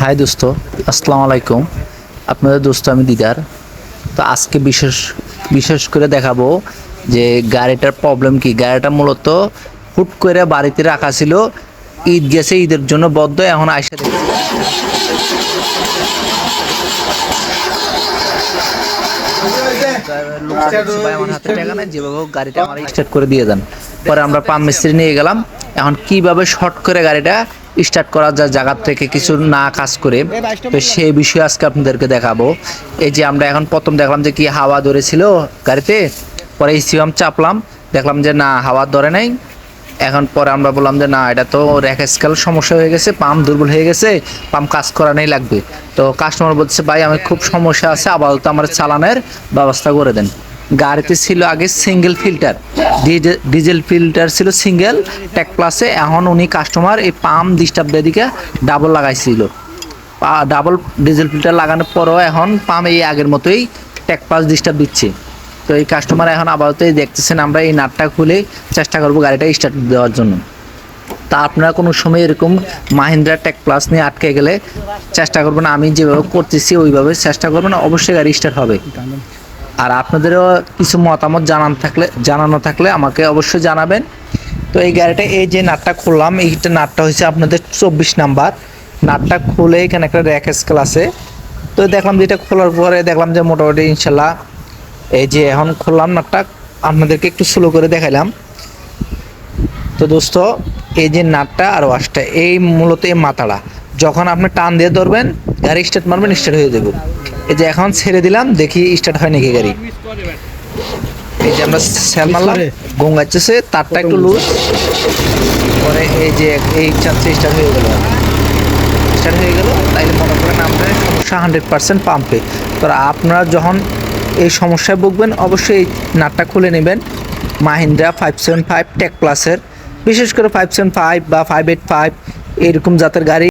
High দোস্ত, আসসালামু আলাইকুম। আপনাদের দোস্ত আমি দিদার। তো আজকে বিশেষ বিশেষ করে দেখাবো যে গাড়িটার প্রবলেম কি। গাড়িটা মূলত হুট করে বাড়িতে রাখা ছিল। ঈদ গেছে, ঈদের জন্য বদ্ধ, এখন আইসা দেখছি গাড়িটা আমার স্টার্ট করে দিয়ে দেন। পরে আমরা পাম্প মিস্ত্রি নিয়ে গেলাম। এখন কীভাবে শর্ট করে গাড়িটা স্টার্ট করা যায় জায়গা থেকে কিছু না কাজ করে। তো সেই বিষয়ে আজকে আপনাদেরকে দেখাবো। এই যে আমরা এখন প্রথম দেখলাম যে কি হাওয়া ধরেছিল গাড়িতে, পরে ইসিএম চাপলাম, দেখলাম যে না, হাওয়া ধরে নাই। এখন পরে আমরা বললাম যে না, এটা তো র্যাক স্কেল সমস্যা হয়ে গেছে পাম্প দুর্বল হয়ে গেছে পাম্প কাজ করা নেই লাগবে। তো কাস্টমার বলছে, ভাই, আমি খুব সমস্যা আছে, আপাতত আমার চালানের ব্যবস্থা করে দেন। গাড়িতে ছিল আগে সিঙ্গেল ফিল্টার ডিজেল ফিল্টার ছিল সিঙ্গেল ট্যাক প্লাসে এখন উনি কাস্টমার এই পাম্প ডিস্টার্ব দিকে ডাবল লাগাইছিল। ডাবল ডিজেল ফিল্টার লাগানোর পরও এখন পাম্প এই আগের মতোই ট্যাক প্লাস ডিস্টার্ব দিচ্ছে। তো এই কাস্টমার এখন আপাতত দেখতেছেন, আমরা এই নাটটা খুলে চেষ্টা করব গাড়িটা স্টার্ট দেওয়ার জন্য। তা আপনারা কোনো সময় এরকম মাহিন্দ্রা ট্যাক প্লাস নিয়ে আটকে গেলে চেষ্টা করবেন, আমি যেভাবে করতেছি ওইভাবে চেষ্টা করবেন, অবশ্যই গাড়ি স্টার্ট হবে। আর আপনাদেরও কিছু মতামত জানান থাকলে, জানানো থাকলে আমাকে অবশ্যই জানাবেন। তো এই গাড়িটা, এই যে নাটটা খুললাম এইটা নাটটা হচ্ছে আপনাদের চব্বিশ নাম্বার। নাটটা খুলে এখানে একটা র্যাক স্কেল আছে। তো দেখলাম যে এটা খোলার পরে দেখলাম যে মোটামুটি ইনশাল্লাহ এই যে এখন খুললাম নাটটা, আপনাদেরকে একটু স্লো করে দেখাইলাম। তো দোস্ত, এই যে নাটটা আর ওয়াশটা, এই মূলত এই মাথাটা, যখন আপনি টান দিয়ে ধরবেন গাড়ি স্টার্ট মারবেন স্টার্ট হয়ে যাবে। এই যে এখন ছেড়ে দিলাম দেখি স্টার্ট হয় নাকি গাড়ি। এই যে আমরা স্যাল মারলাম গঙ্গাচ্ছে তারটা একটু লুজ পরে এই যে এই চাচ্ছে স্টার্ট হয়ে গেল। স্টার্ট হয়ে গেল তাইলে মনে করেন আপনার সমস্যা হান্ড্রেড পার্সেন্ট পাম্পে তো আপনারা যখন এই সমস্যায় ভুগবেন অবশ্যই এই নাটটা খুলে নেবেন Mahindra five seven five tech প্লাসের বিশেষ করে ফাইভ সেভেন ফাইভ বা ফাইভ এইট ফাইভ এরকম জাতের গাড়ি